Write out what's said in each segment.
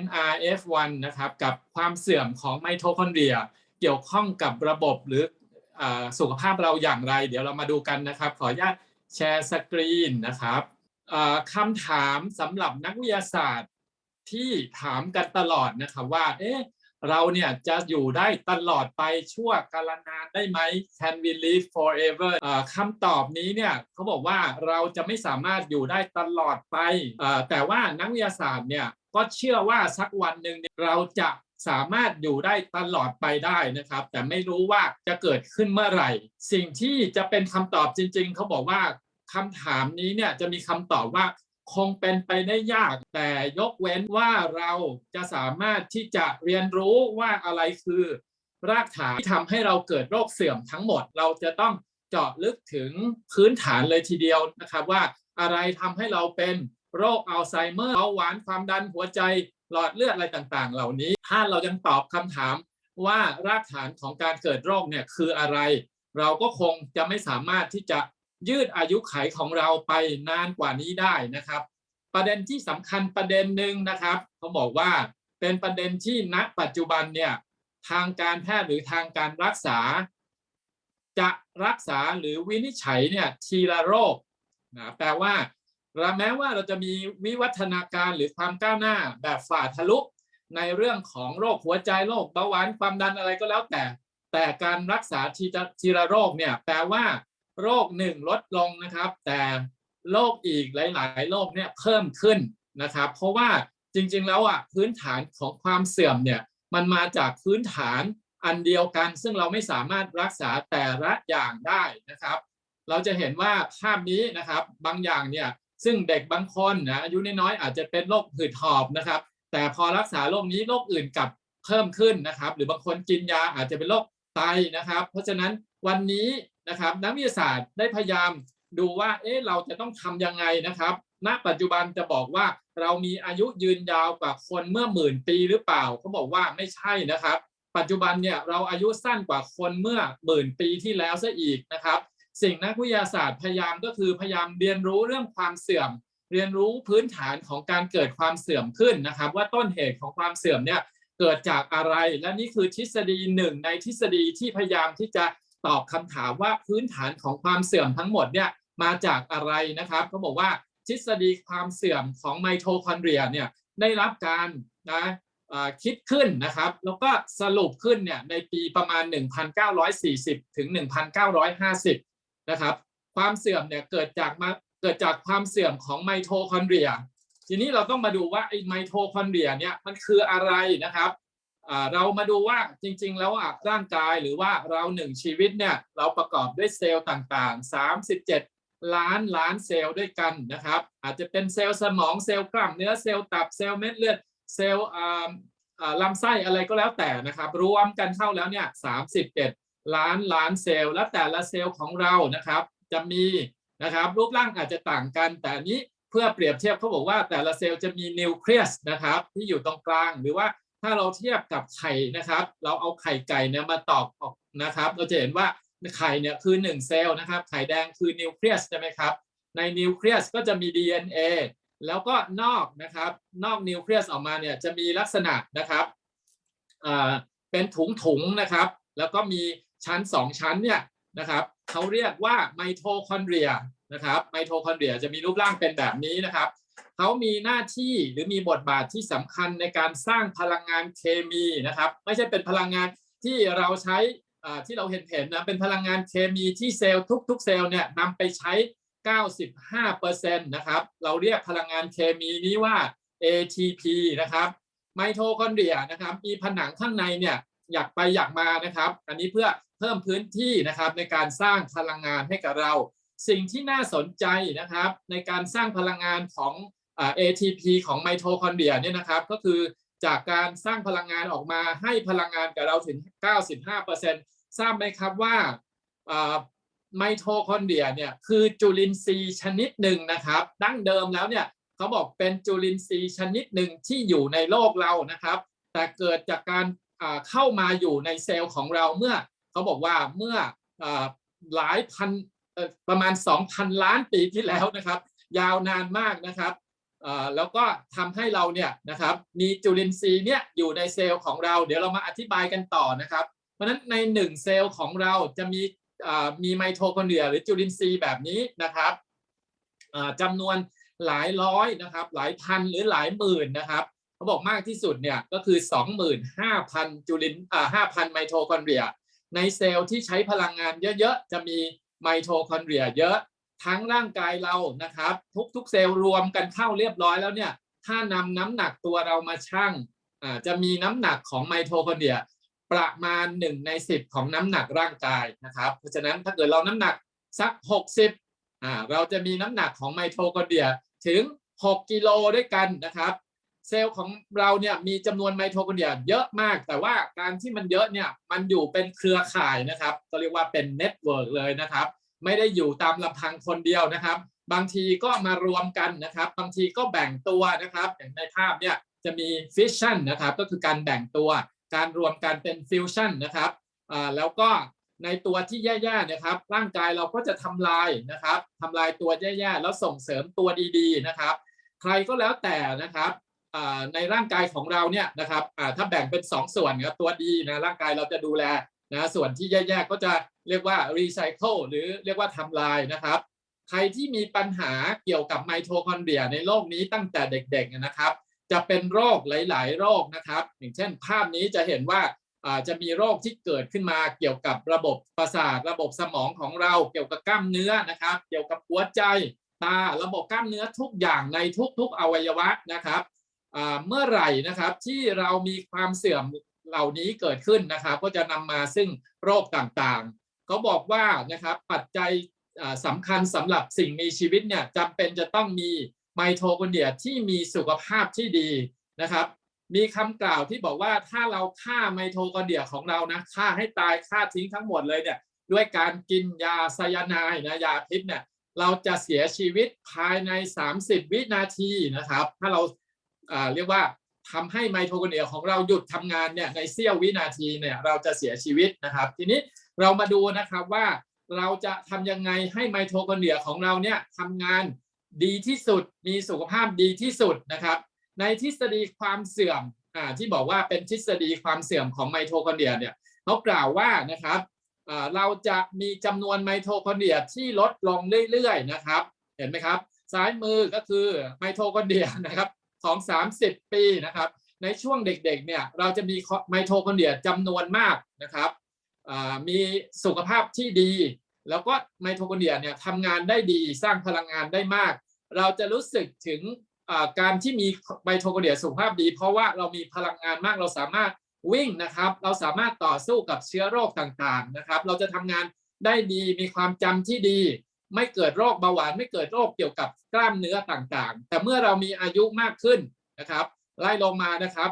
NRF1 นะครับกับความเสื่อมของไมโทคอนเดรีย เกี่ยวข้องกับระบบหรืออสุขภาพเราอย่างไร เดี๋ยวเรามาดูกันนะครับ ขออนุญาตแชร์สกรีนนะครับคำถามสำหรับนักวิทยาศาสตร์ที่ถามกันตลอดนะครับว่าเอ๊ะเราเนี่ยจะอยู่ได้ตลอดไปชั่วกาลนานได้ไหม Can we live forever คำตอบนี้เนี่ยเขาบอกว่าเราจะไม่สามารถอยู่ได้ตลอดไป แต่ว่านักวิทยาศาสตร์เนี่ย ก็เชื่อว่าสักวันหนึ่งเราจะสามารถอยู่ได้ตลอดไปได้นะครับ แต่ไม่รู้ว่าจะเกิดขึ้นเมื่อไหร่ สิ่งที่จะเป็นคำตอบจริง ๆ เขาบอกว่าคำถามนี้เนี่ยจะมีคำตอบว่าคงเป็นไปได้ยาก แต่ยกเว้นว่าเราจะสามารถที่จะเรียนรู้ว่าอะไรคือ รากฐานที่ทำให้เราเกิดโรคเสื่อมทั้งหมด เราจะต้องเจาะลึกถึงพื้นฐานเลยทีเดียวนะครับว่าอะไรทำให้เราเป็น โรคอัลไซเมอร์เบาหวานความดันหัวใจหลอดเลือดอะไรต่างๆ เหล่านี้ ถ้าเรายังตอบคำถามว่ารากฐานของการเกิดโรคเนี่ยคืออะไร เราก็คงจะไม่สามารถที่จะยืดอายุไขของเราไปนานกว่านี้ได้นะครับ ประเด็นที่สำคัญประเด็นหนึ่งนะครับเขาบอกว่าเป็นประเด็นที่ณปัจจุบันเนี่ยทางการแพทย์หรือทางการรักษา จะรักษาหรือวินิจฉัยเนี่ยทีละโรคนะแปลว่า แม้ว่าเราจะมีวิวัฒนาการหรือความก้าวหน้าแบบฝ่าทะลุในเรื่องของโรคหัวใจโรคเบาหวานความดันอะไรก็แล้วแต่ แต่การรักษาทีละทีละโรคเนี่ยแปลว่า โรคหนึ่งลดลงนะครับ แต่โรคอีกหลาย ๆ โรคเนี่ยเพิ่มขึ้นนะครับ เพราะว่าจริง ๆ แล้วอะพื้นฐานของความเสื่อมเนี่ยมันมาจากพื้นฐานอันเดียวกัน ซึ่งเราไม่สามารถรักษาแต่ละอย่างได้นะครับ เราจะเห็นว่าภาพนี้นะครับบางอย่างเนี่ย ซึ่งเด็กบางคนนะอายุน้อยๆอาจจะเป็นโรคหืดหอบนะครับ แต่พอรักษาโรคนี้โรคอื่นกลับเพิ่มขึ้นนะครับ หรือบางคนกินยาอาจจะเป็นโรคไตนะครับ เพราะฉะนั้นวันนี้นะครับนักวิทยาศาสตร์ได้พยายามดูว่าเอ๊ะเราจะต้องทำยังไงนะครับ ณ ปัจจุบันจะบอกว่าเรามีอายุยืนยาวกว่าคนเมื่อหมื่นปีหรือเปล่าเขาบอกว่าไม่ใช่นะครับ ปัจจุบันเนี่ยเราอายุสั้นกว่าคนเมื่อหมื่นปีที่แล้วซะอีกนะครับ สิ่งนักวิทยาศาสตร์พยายามก็คือพยายามเรียนรู้เรื่องความเสื่อม เรียนรู้พื้นฐานของการเกิดความเสื่อมขึ้นนะครับ ว่าต้นเหตุของความเสื่อมเนี่ยเกิดจากอะไร และนี่คือทฤษฎีหนึ่งในทฤษฎีที่พยายามที่จะตอบคำถามว่าพื้นฐานของความเสื่อมทั้งหมดเนี่ยมาจากอะไรนะครับเขาบอกว่าทฤษฎีความเสื่อมของไมโทคอนเดรียเนี่ยได้รับการนะคิดขึ้นนะครับ แล้วก็สรุปขึ้นเนี่ยในปีประมาณ 1940 ถึง 1950 นะครับ ความเสื่อมเนี่ยเกิดจากมาเกิดจากความเสื่อมของไมโทคอนเดรีย ทีนี้เราต้องมาดูว่าไอ้ไมโทคอนเดรียเนี่ยมันคืออะไรนะครับเรามาดูว่าจริงๆ แล้วอะร่างกายหรือว่าเราหนึ่งชีวิตเนี่ยเราประกอบด้วยเซลล์ต่างๆ 37 ล้านล้านเซลล์ด้วยกันนะครับ อาจจะเป็นเซลล์สมองเซลล์กล้ามเนื้อเซลล์ตับเซลล์เม็ดเลือดเซลล์ลำไส้อะไรก็แล้วแต่นะครับ รวมกันเข้าแล้วเนี่ย31 ล้านล้านเซลล์และแต่ละเซลล์ของเรานะครับ จะมีนะครับรูปร่างอาจจะต่างกัน แต่นี้เพื่อเปรียบเทียบเขาบอกว่าแต่ละเซลล์จะมีนิวเคลียสนะครับที่อยู่ตรงกลางหรือว่าถ้าเราเทียบกับไข่นะครับ เราเอาไข่ไก่เนี่ยมาตอกออกนะครับ เราจะเห็นว่าไข่เนี่ยคือ1เซลล์นะครับไข่แดงคือนิวเคลียสใช่ไหมครับในนิวเคลียสก็จะมี DNA แล้วก็นอกนะครับนอกนิวเคลียสออกมาเนี่ยจะมีลักษณะนะครับเป็นถุงถุงนะครับ แล้วก็มี ชั้น 2 ชั้นเนี่ยนะครับเขาเรียกว่าไมโทคอนเดรียนะครับไมโทคอนเดรียจะมีรูปร่างเป็นแบบนี้นะครับเขามีหน้าที่หรือมีบทบาทที่สำคัญในการสร้างพลังงานเคมีนะครับ ไม่ใช่เป็นพลังงานที่เราใช้ที่เราเห็นเห็นนะเป็นพลังงานเคมีที่เซลล์ทุกๆเซลล์เนี่ยนำไปใช้ 95%นะครับเราเรียกพลังงานเคมีนี้ว่า ATP นะครับไมโทคอนเดรียนะครับมีผนังข้างในเนี่ย อยากไปอยากมานะครับ อันนี้เพื่อเพิ่มพื้นที่นะครับในการสร้างพลังงานให้กับเรา สิ่งที่น่าสนใจนะครับ ในการสร้างพลังงานของ ATP ของไมโทคอนเดรียเนี่ยนะครับ ก็คือจากการสร้างพลังงานออกมาให้พลังงานกับเราถึง 95%ทราบไหมครับว่าไมโทคอนเดรียเนี่ยคือจุลินทรีย์ชนิดหนึ่งนะครับ ดั้งเดิมแล้วเนี่ยเขาบอกเป็นจุลินทรีย์ชนิดหนึ่งที่อยู่ในโลกเรานะครับ แต่เกิดจากการ เข้ามาอยู่ในเซลล์ของเราเมื่อเขาบอกว่าเมื่อหลายพันประมาณ 2,000 ล้านปีที่แล้วนะครับ ยาวนานมากนะครับแล้วก็ทำให้เราเนี่ยนะครับมีจุลินทรีย์เนี่ยอยู่ในเซลล์ของเรา เดี๋ยวเรามาอธิบายกันต่อนะครับ เพราะฉะนั้นในหนึ่งเซลล์ของเราจะมีมีไมโทคอนเดรียหรือจุลินทรีย์แบบนี้นะครับจำนวนหลายร้อยนะครับหลายพันหรือหลายหมื่นนะครับ เขาบอกมากที่สุดเนี่ยก็คือ 25,000จุลินอ่า5,000 ไมโทคอนเดรีย ในเซลล์ที่ใช้พลังงานเยอะๆ จะมีไมโทคอนเดรียเยอะทั้งร่างกายเรานะครับ ทุกๆเซลล์รวมกันเข้าเรียบร้อยแล้วเนี่ยถ้านำน้ำหนักตัวเรามาชั่งอ่าจะมีน้ำหนักของไมโทคอนเดรียประมาณ 1 ใน 10 ของน้ำหนักร่างกายนะครับ เพราะฉะนั้นถ้าเกิดเราน้ำหนักสัก 60อ่าเราจะมีน้ำหนักของไมโทคอนเดรียถึง 6 กิโลด้วยกันนะครับ เซลล์ของเราเนี่ยมีจำนวนไมโทคอนเดรียเยอะมาก แต่ว่าการที่มันเยอะเนี่ยมันอยู่เป็นเครือข่ายนะครับก็เรียกว่าเป็นเน็ตเวิร์กเลยนะครับ ไม่ได้อยู่ตามลำพังคนเดียวนะครับ บางทีก็มารวมกันนะครับ บางทีก็แบ่งตัวนะครับอย่างในภาพเนี่ยจะมีฟิชชั่นนะครับก็คือการแบ่งตัว การรวมกันเป็นฟิวชั่นนะครับอ่าแล้วก็ในตัวที่แย่ๆนะครับ ร่างกายเราก็จะทำลายนะครับทำลายตัวแย่ๆแล้วส่งเสริมตัวดีๆนะครับ ใครก็แล้วแต่นะครับ ในร่างกายของเราเนี่ยนะครับถ้าแบ่งเป็น 2 ส่วนครับตัวดีนะร่างกายเราจะดูแลนะส่วนที่แย่ๆก็จะเรียกว่ารีไซเคิลหรือเรียกว่าทำลายนะครับใครที่มีปัญหาเกี่ยวกับไมโทคอนเดรียในโลกนี้ตั้งแต่เด็กๆนะครับ จะเป็นโรคหลาย ๆ โรคนะครับ อย่างเช่น ภาพนี้จะเห็นว่าจะมีโรคที่เกิดขึ้นมาเกี่ยวกับระบบประสาทระบบสมองของเรา เกี่ยวกับกล้ามเนื้อนะครับ เกี่ยวกับหัวใจตาระบบกล้ามเนื้อทุกอย่างในทุกๆอวัยวะนะครับ เมื่อไหร่นะครับที่เรามีความเสื่อมเหล่านี้เกิดขึ้นนะครับ ก็จะนำมาซึ่งโรคต่างๆ เขาบอกว่านะครับปัจจัยอ่าสำคัญสำหรับสิ่งมีชีวิตเนี่ยจำเป็นจะต้องมีไมโทคอนเดรียที่มีสุขภาพที่ดีนะครับ มีคำกล่าวที่บอกว่าถ้าเราฆ่าไมโทคอนเดรียของเรานะฆ่าให้ตายฆ่าทิ้งทั้งหมดเลยเนี่ยด้วยการกินยาไซยาไนด์นะยาพิษเนี่ยเราจะเสียชีวิตภายใน 30 วินาทีนะครับ ถ้าเรา เรียกว่าทำให้ไมโทคอนเดรียของเราหยุดทำงานเนี่ยในเสี้ยววินาทีเนี่ยเราจะเสียชีวิตนะครับ ทีนี้เรามาดูนะครับว่าเราจะทำยังไงให้ไมโทคอนเดรียของเราเนี่ยทำงานดีที่สุดมีสุขภาพดีที่สุดนะครับ ในทฤษฎีความเสื่อมอ่าที่บอกว่าเป็นทฤษฎีความเสื่อมของไมโทคอนเดรียเนี่ยเขากล่าวว่านะครับอ่าเราจะมีจำนวนไมโทคอนเดรียที่ลดลงเรื่อยๆนะครับ เห็นไหมครับ ซ้ายมือก็คือไมโทคอนเดรียนะครับ ของ30ปีนะครับ ในช่วงเด็กๆเนี่ยเราจะมีไมโทคอนเดรียจำนวนมากนะครับมีสุขภาพที่ดี แล้วก็ไมโทคอนเดรียเนี่ยทำงานได้ดีสร้างพลังงานได้มาก เราจะรู้สึกถึงการที่มีไมโทคอนเดรียสุขภาพดี เพราะว่าเรามีพลังงานมากเราสามารถวิ่งนะครับ เราสามารถต่อสู้กับเชื้อโรคต่างๆนะครับ เราจะทำงานได้ดีมีความจำที่ดี ไม่เกิดโรคเบาหวานไม่เกิดโรคเกี่ยวกับกล้ามเนื้อต่างๆ แต่เมื่อเรามีอายุมากขึ้นนะครับไล่ลงมานะครับ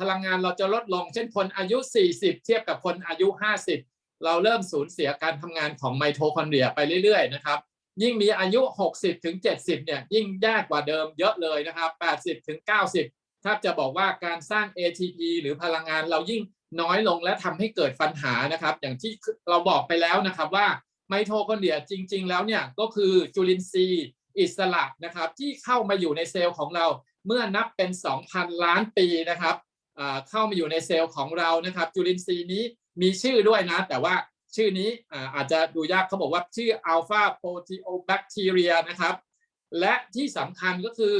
พลังงานเราจะลดลง เช่นคนอายุ 40 เทียบกับคนอายุ 50 เราเริ่มสูญเสียการทำงานของไมโทคอนเดรียไปเรื่อยๆนะครับยิ่งมีอายุ 60ถึง70 เนี่ยยิ่งยากกว่าเดิมเยอะเลยนะครับ 80ถึง90 ถ้าจะบอกว่าการสร้าง ATP หรือพลังงานเรายิ่งน้อยลงและทำให้เกิดปัญหานะครับ อย่างที่เราบอกไปแล้วนะครับว่า ไมโทคอนเดรียจริง ๆ แล้วเนี่ยก็คือจุลินทรีย์อิสระนะครับที่เข้ามาอยู่ในเซลล์ของเราเมื่อนับเป็น 2,000 ล้านปีนะครับเข้ามาอยู่ในเซลล์ของเรานะครับจุลินทรีย์นี้มีชื่อด้วยนะ แต่ว่าชื่อนี้อาจจะดูยากเขาบอกว่าชื่ออัลฟาโปรตีโอแบคทีเรียนะครับ และที่สำคัญก็คือ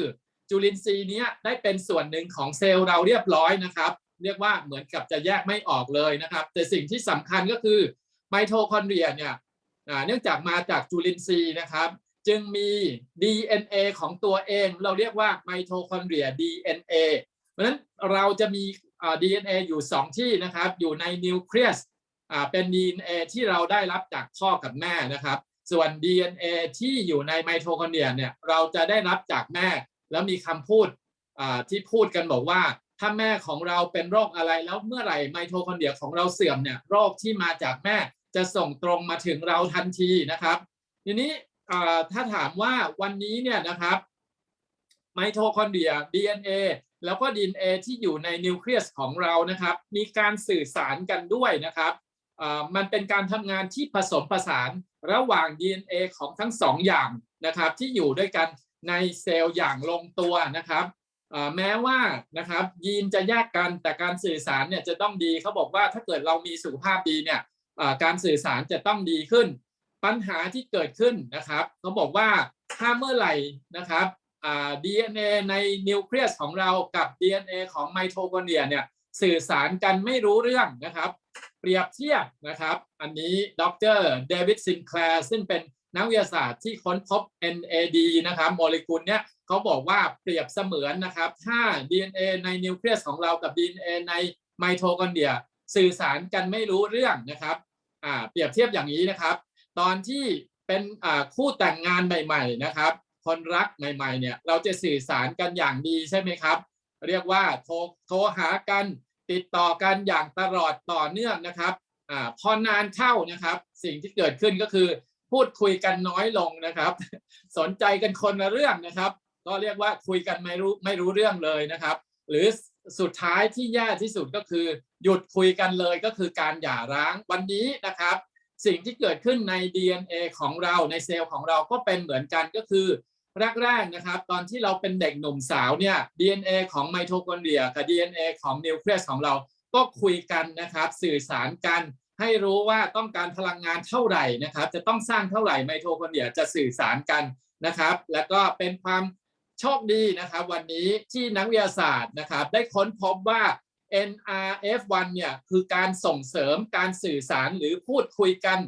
จุลินทรีย์นี้ได้เป็นส่วนหนึ่งของเซลล์เราเรียบร้อยนะครับ เรียกว่าเหมือนกับจะแยกไม่ออกเลยนะครับ แต่สิ่งที่สำคัญก็คือไมโทคอนเดรียเนี่ย เนื่องจากมาจากจุลินทรีย์นะครับ จึงมี DNA ของตัวเอง เราเรียกว่าไมโทคอนเดรีย DNA เพราะฉะนั้นเราจะมี DNA อยู่ 2 ที่นะครับ อยู่ในนิวเคลียสเป็น DNA ที่เราได้รับจากพ่อกับแม่นะครับ ส่วน DNA ที่อยู่ในไมโทคอนเดรียเนี่ยเราจะได้รับจากแม่ แล้วมีคำพูดที่พูดกันบอกว่าถ้าแม่ของเราเป็นโรคอะไรแล้วเมื่อไหร่ไมโทคอนเดรียของเราเสื่อมเนี่ยโรคที่มาจากแม่ จะส่งตรงมาถึงเราทันทีนะครับ ทีนี้ถ้าถามว่าวันนี้เนี่ยนะครับไมโทคอนเดรีย DNA แล้วก็ DNA ที่อยู่ในนิวเคลียสของเรานะครับ มีการสื่อสารกันด้วยนะครับมันเป็นการทำงานที่ผสมผสานระหว่าง DNA ของทั้งสองอย่างนะครับ ที่อยู่ด้วยกันในเซลล์อย่างลงตัวนะครับแม้ว่านะครับยีนจะแยกกันแต่การสื่อสารเนี่ยจะต้องดีเขาบอกว่าถ้าเกิดเรามีสุขภาพดีเนี่ย การสื่อสารจะต้องดีขึ้น ปัญหาที่เกิดขึ้นนะครับเขาบอกว่าถ้าเมื่อไหร่นะครับอ่า DNA ในนิวเคลียสของเรากับ DNA ของไมโทคอนเดรียเนี่ยสื่อสารกันไม่รู้เรื่องนะครับ เปรียบเทียบนะครับ อันนี้ดรเดวิดซินแคลร์ซึ่งเป็นนักวิทยาศาสตร์ที่ค้นพบ NAD นะครับโมเลกุลเนี่ยเขาบอกว่าเปรียบเสมือนนะครับ ถ้า DNA ในนิวเคลียสของเรากับ DNA ในไมโทคอนเดรีย สื่อสารกันไม่รู้เรื่องนะครับอ่าเปรียบเทียบอย่างนี้นะครับ ตอนที่เป็นอ่าคู่แต่งงานใหม่ ๆนะครับ คนรักใหม่ๆเนี่ยเราจะสื่อสารกันอย่างดีใช่ไหมครับ เรียกว่าโทรโทรหากันติดต่อกันอย่างตลอดต่อเนื่องนะครับอ่าพอนานเข้านะครับ สิ่งที่เกิดขึ้นก็คือ พูดคุยกันน้อยลงนะครับ สนใจกันคนละเรื่องนะครับ ก็เรียกว่าคุยกันไม่รู้ไม่รู้เรื่องเลยนะครับ หรือสุดท้ายที่แย่ที่สุดก็คือหยุดคุยกันเลยก็คือการหย่าร้างวันนี้นะครับ สิ่งที่เกิดขึ้นใน DNA ของเราในเซลล์ของเราก็เป็นเหมือนกันก็คือแรกๆนะครับ ตอนที่เราเป็นเด็กหนุ่มสาวเนี่ย DNA ของไมโทคอนเดรียกับ DNA ของนิวเคลียสของเราก็คุยกันนะครับ สื่อสารกัน ให้รู้ว่าต้องการพลังงานเท่าไหร่นะครับ จะต้องสร้างเท่าไหร่ไมโทคอนเดรียจะสื่อสารกันนะครับ แล้วก็เป็นความโชคดีนะครับ วันนี้ที่นักวิทยาศาสตร์นะครับ ได้ค้นพบว่า NRF1 เนี่ยคือการส่งเสริมการสื่อสารหรือพูดคุยกัน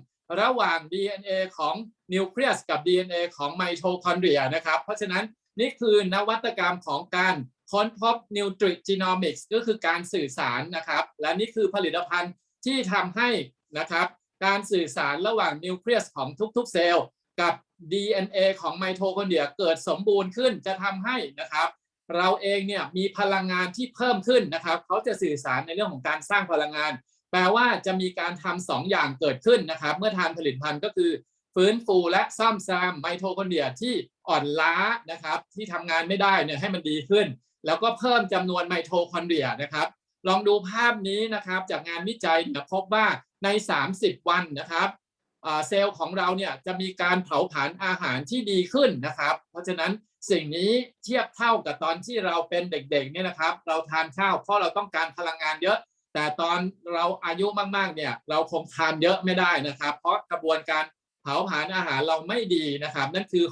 ระหว่าง DNA ของนิวเคลียสกับ DNA ของไมโทคอนเดรียนะครับ เพราะฉะนั้นนี่คือนวัตกรรมของการค้นพบนิวทริจีโนมิกส์ก็คือการสื่อสารนะครับ และนี่คือผลิตภัณฑ์ที่ทำให้นะครับการสื่อสารระหว่างนิวเคลียสของทุกๆเซลล์กับ DNA ของไมโทคอนเดรียเกิดสมบูรณ์ขึ้นจะทำให้นะครับ เราเองเนี่ยมีพลังงานที่เพิ่มขึ้นนะครับเขาจะสื่อสารในเรื่องของการสร้างพลังงาน แปลว่าจะมีการทำสองอย่างเกิดขึ้นนะครับ เมื่อทานผลิตภัณฑ์ก็คือ ฟื้นฟูและซ่อมแซมไมโทคอนเดรียที่อ่อนล้านะครับที่ทำงานไม่ได้เนี่ยให้มันดีขึ้น แล้วก็เพิ่มจำนวนไมโทคอนเดรียนะครับ ลองดูภาพนี้นะครับจากงานวิจัยเนี่ยพบว่าใน 30 วันนะครับ เซลล์ของเราเนี่ยจะมีการเผาผลาญอาหารที่ดีขึ้นนะครับ เพราะฉะนั้นสิ่งนี้เทียบเท่ากับตอนที่เราเป็นเด็กๆเนี่ยนะครับ เราทานข้าวเพราะเราต้องการพลังงานเยอะ แต่ตอนเราอายุมากๆเนี่ยเราคงทานเยอะไม่ได้นะครับ เพราะกระบวนการเผาผลาญอาหารเราไม่ดีนะครับ นั่นคือ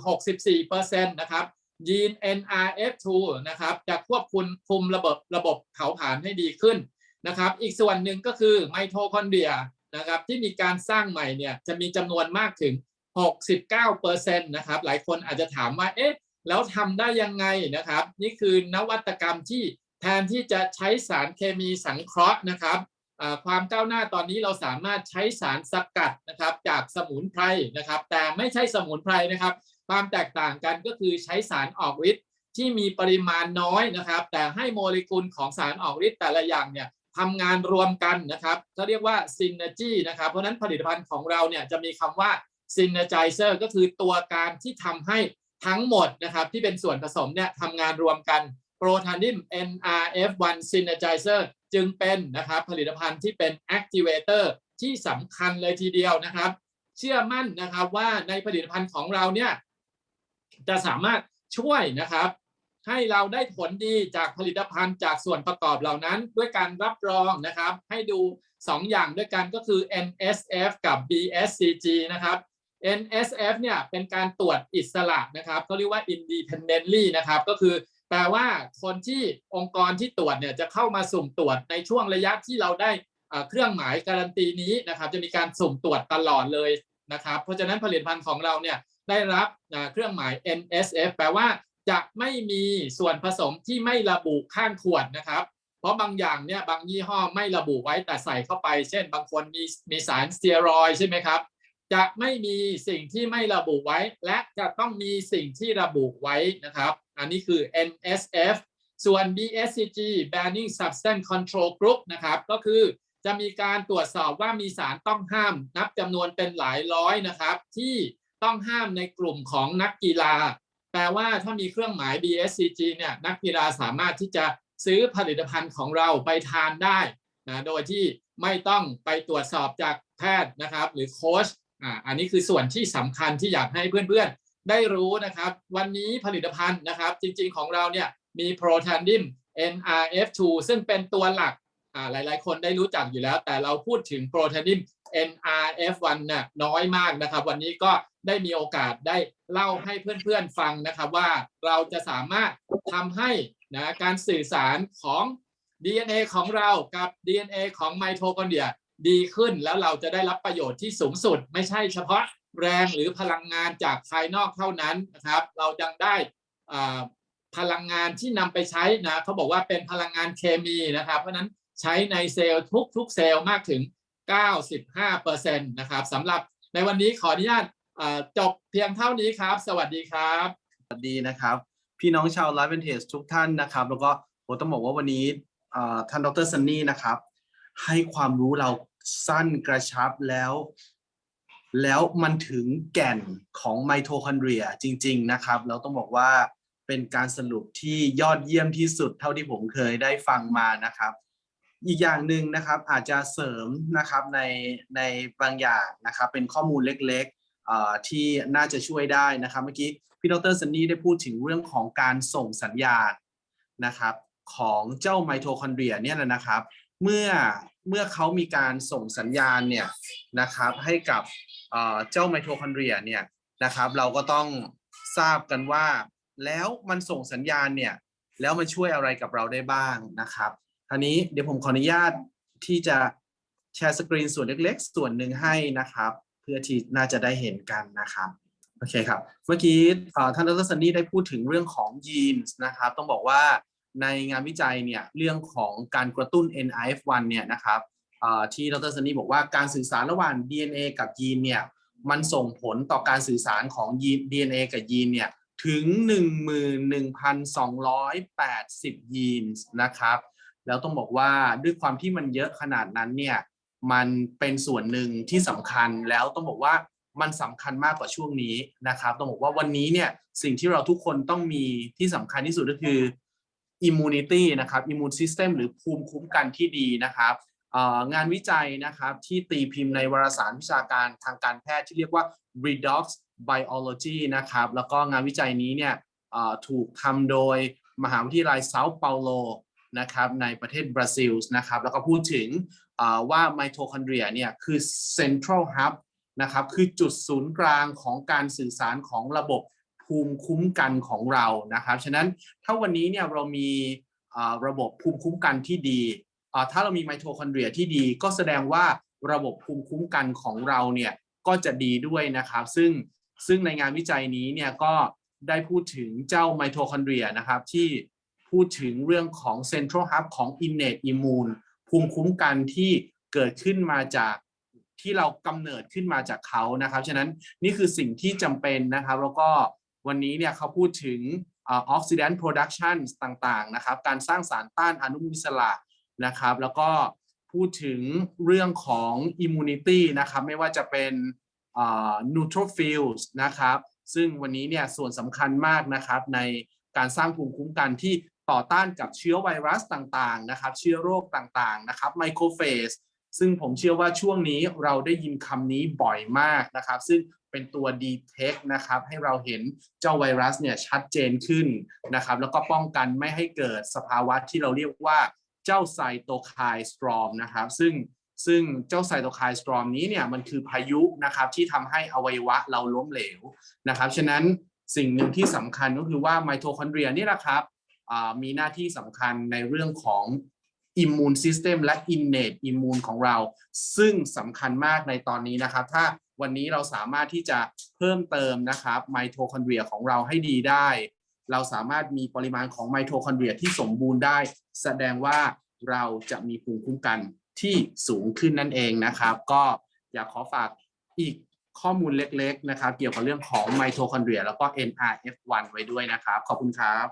64%นะครับยีน NRF2 นะครับจะควบคุมคุมระบบระบบเผาผลาญให้ดีขึ้นนะครับ อีกส่วนหนึ่งก็คือไมโทคอนเดรีย นะครับที่มีการสร้างใหม่เนี่ยจะมีจำนวนมากถึง 69%นะครับหลายคนอาจจะถามว่าเอ๊ะแล้วทำได้ยังไงนะครับ นี่คือนวัตกรรมที่แทนที่จะใช้สารเคมีสังเคราะห์นะครับความก้าวหน้าตอนนี้เราสามารถใช้สารสกัดนะครับจากสมุนไพรนะครับ แต่ไม่ใช่สมุนไพรนะครับ ความแตกต่างกันก็คือใช้สารออกฤทธิ์ที่มีปริมาณน้อยนะครับ แต่ให้โมเลกุลของสารออกฤทธิ์แต่ละอย่างเนี่ย ทำงานรวมกันนะครับเขาเรียกว่าซินเนจีนะครับ เพราะนั้นผลิตภัณฑ์ของเราเนี่ยจะมีคำว่าซินเนจเซอร์ก็คือตัวการที่ทำให้ทั้งหมดนะครับที่เป็นส่วนผสมเนี่ยทำงานรวมกันโปรทานิม NRF1 Synergizer จึงเป็นนะครับผลิตภัณฑ์ที่เป็น Activator ที่สำคัญเลยทีเดียวนะครับ เชื่อมั่นนะครับว่าในผลิตภัณฑ์ของเราเนี่ยจะสามารถช่วยนะครับ ให้เราได้ผลดีจากผลิตภัณฑ์จากส่วนประกอบเหล่านั้น ด้วยการรับรองนะครับ ให้ดู 2 อย่างด้วยกันก็คือ NSF กับ BSCG นะครับ NSF เนี่ยเป็นการตรวจอิสระนะครับเขาเรียกว่า independently นะครับ ก็คือแปลว่าคนที่องค์กรที่ตรวจเนี่ยจะเข้ามาสุ่มตรวจในช่วงระยะที่เราได้เครื่องหมายการันตีนี้นะครับ จะมีการสุ่มตรวจตลอดเลยนะครับ เพราะฉะนั้นผลิตภัณฑ์ของเราเนี่ยได้รับเครื่องหมาย NSF แปลว่า จะไม่มีส่วนผสมที่ไม่ระบุข้างขวดนะครับ เพราะบางอย่างเนี่ยบางยี่ห้อไม่ระบุไว้แต่ใส่เข้าไป เช่น บางคนมีมีสารสเตียรอยใช่ไหมครับ จะไม่มีสิ่งที่ไม่ระบุไว้ และจะต้องมีสิ่งที่ระบุไว้นะครับ อันนี้คือ NSF ส่วน BSCG Banning Substance Control Group นะครับก็คือจะมีการตรวจสอบว่ามีสารต้องห้าม นับจำนวนเป็นหลายร้อยนะครับ ที่ต้องห้ามในกลุ่มของนักกีฬา แปลว่าถ้ามีเครื่องหมาย BSCG เนี่ยนักกีฬาสามารถที่จะซื้อผลิตภัณฑ์ของเราไปทานได้นะโดยที่ไม่ต้องไปตรวจสอบจากแพทย์นะครับหรือโค้ชอ่าอันนี้คือส่วนที่สำคัญที่อยากให้เพื่อนๆ ได้รู้นะครับ วันนี้ผลิตภัณฑ์นะครับ จริงๆของเราเนี่ยมีโปรแทนดิม NRF2 ซึ่งเป็นตัวหลักอ่าหลายๆ คนได้รู้จักอยู่แล้ว แต่เราพูดถึงโปรแทนดิม NRF1 น่ะน้อยมากนะครับ วันนี้ก็ได้มีโอกาสได้เล่าให้เพื่อนๆฟังนะครับว่าเราจะสามารถทำให้นะการสื่อสารของ DNA ของเรากับ DNA ของไมโทคอนเดรียดีขึ้นแล้วเราจะได้รับประโยชน์ที่สูงสุด ไม่ใช่เฉพาะแรงหรือพลังงานจากภายนอกเท่านั้นนะครับ เรายังได้พลังงานที่นำไปใช้นะเขาบอกว่าเป็นพลังงานเคมีนะครับ เพราะนั้นใช้ในเซลล์ทุกๆเซลล์มากถึง 95%นะครับสำหรับในวันนี้ขออนุญาตจบเพียงเท่านี้ครับ สวัสดีครับ สวัสดีนะครับ พี่น้องชาวไลฟ์เวนเทจทุกท่านนะครับ แล้วก็ผมต้องบอกว่าวันนี้ท่านดรซันนี่นะครับ ให้ความรู้เราสั้นกระชับแล้ว แล้วมันถึงแก่นของไมโทคอนเดรียจริง ๆ นะครับแล้วต้องบอกว่าเป็นการสรุปที่ยอดเยี่ยมที่สุดเท่าที่ผมเคยได้ฟังมานะครับ อีกอย่างหนึ่งนะครับอาจจะเสริมนะครับในในบางอย่างนะครับเป็นข้อมูลเล็กๆที่น่าจะช่วยได้นะครับเมื่อกี้พี่ดรซันนี่ได้พูดถึงเรื่องของการส่งสัญญาณนะครับของเจ้าไมโทคอนเดรียเนี่ยนะครับ เมื่อเมื่อเขามีการส่งสัญญาณเนี่ยนะครับให้กับเจ้าไมโทคอนเดรียเนี่ยนะครับเราก็ต้องทราบกันว่า แล้วมันส่งสัญญาณเนี่ยแล้วมันช่วยอะไรกับเราได้บ้างนะครับ ทีนี้เดี๋ยวผมขออนุญาตที่จะแชร์สกรีนส่วนเล็ก ๆ ส่วนหนึ่งให้นะครับ เพื่อที่น่าจะได้เห็นกันนะครับโอเคครับ เมื่อกี้ท่านดรซันนี่ได้พูดถึงเรื่องของยีนส์นะครับ ต้องบอกว่าในงานวิจัยเนี่ยเรื่องของการกระตุ้น NIF1 เนี่ยนะครับเอ่อที่ดรซันนี่บอกว่าการสื่อสารระหว่าง DNA กับยีนเนี่ยมันส่งผลต่อการสื่อสารของยีน DNA กับยีนเนี่ยถึง 11,280 ยีนส์นะครับ แล้วต้องบอกว่าด้วยความที่มันเยอะขนาดนั้นเนี่ยมันเป็นส่วนหนึ่งที่สำคัญแล้วต้องบอกว่ามันสำคัญมากกว่าช่วงนี้นะครับ ต้องบอกว่าวันนี้เนี่ยสิ่งที่เราทุกคนต้องมีที่สำคัญที่สุดก็คือ immunity นะครับ immune system หรือภูมิคุ้มกันที่ดีนะครับงานวิจัยนะครับที่ตีพิมพ์ในวารสารวิชาการทางการแพทย์ที่เรียกว่า redox biology นะครับแล้วก็งานวิจัยนี้เนี่ยถูกทำโดยมหาวิทยาลัยเซาเปาโล นะครับในประเทศบราซิลนะครับแล้วก็พูดถึงว่าไมโทคอนเดรียเนี่ยคือ central hub นะครับคือจุดศูนย์กลางของการสื่อสารของระบบภูมิคุ้มกันของเรานะครับฉะนั้นถ้าวันนี้เนี่ยเรามีระบบภูมิคุ้มกันที่ดีถ้าเรามีไมโทคอนเดรียที่ดี ก็แสดงว่าระบบภูมิคุ้มกันของเราเนี่ยก็จะดีด้วยนะครับ ซึ่งซึ่งในงานวิจัยนี้เนี่ยก็ได้พูดถึงเจ้าไมโทคอนเดรียนะครับที่ พูดถึงเรื่องของ Central Hub ของ Innate Immune ภูมิคุ้มกันที่เกิดขึ้นมาจากที่เรากำเนิดขึ้นมาจากเขานะครับ ฉะนั้นนี่คือสิ่งที่จำเป็นนะครับ แล้วก็วันนี้เนี่ยเขาพูดถึงออกซิแดนต์โปรดักชันต่างๆ นะครับ การสร้างสารต้านอนุมูลอิสระนะครับ แล้วก็พูดถึงเรื่องของ Immunity นะครับ ไม่ว่าจะเป็น neutrophils นะครับ ซึ่งวันนี้เนี่ยส่วนสำคัญมากนะครับในการสร้างภูมิคุ้มกันที่ ต่อต้านกับเชื้อไวรัสต่างๆนะครับ เชื้อโรคต่างๆนะครับไมโครเฟสซึ่งผมเชื่อว่าช่วงนี้เราได้ยินคำนี้บ่อยมากนะครับ ซึ่งเป็นตัว detect นะครับ ให้เราเห็นเจ้าไวรัสเนี่ยชัดเจนขึ้นนะครับ แล้วก็ป้องกันไม่ให้เกิดสภาวะที่เราเรียกว่าเจ้าไซโตไคน์สตรอมนะครับ ซึ่งซึ่งเจ้าไซโตไคน์สตรอมนี้เนี่ยมันคือพายุนะครับที่ทำให้อวัยวะเราล้มเหลวนะครับ ฉะนั้นสิ่งหนึ่งที่สำคัญก็คือว่าไมโทคอนเดรียนี่แหละครับ มีหน้าที่สำคัญในเรื่องของ immune system และ innate immune ของเรา ซึ่งสำคัญมากในตอนนี้นะครับ ถ้าวันนี้เราสามารถที่จะเพิ่มเติมนะครับไมโทคอนเดรียของเราให้ดีได้ เราสามารถมีปริมาณของไมโทคอนเดรียที่สมบูรณ์ได้ แสดงว่าเราจะมีภูมิคุ้มกันที่สูงขึ้นนั่นเองนะครับ ก็อยากขอฝากอีกข้อมูลเล็กๆนะครับ เกี่ยวกับเรื่องของไมโทคอนเดรียแล้วก็ NRF1 ไว้ด้วยนะครับ ขอบคุณครับ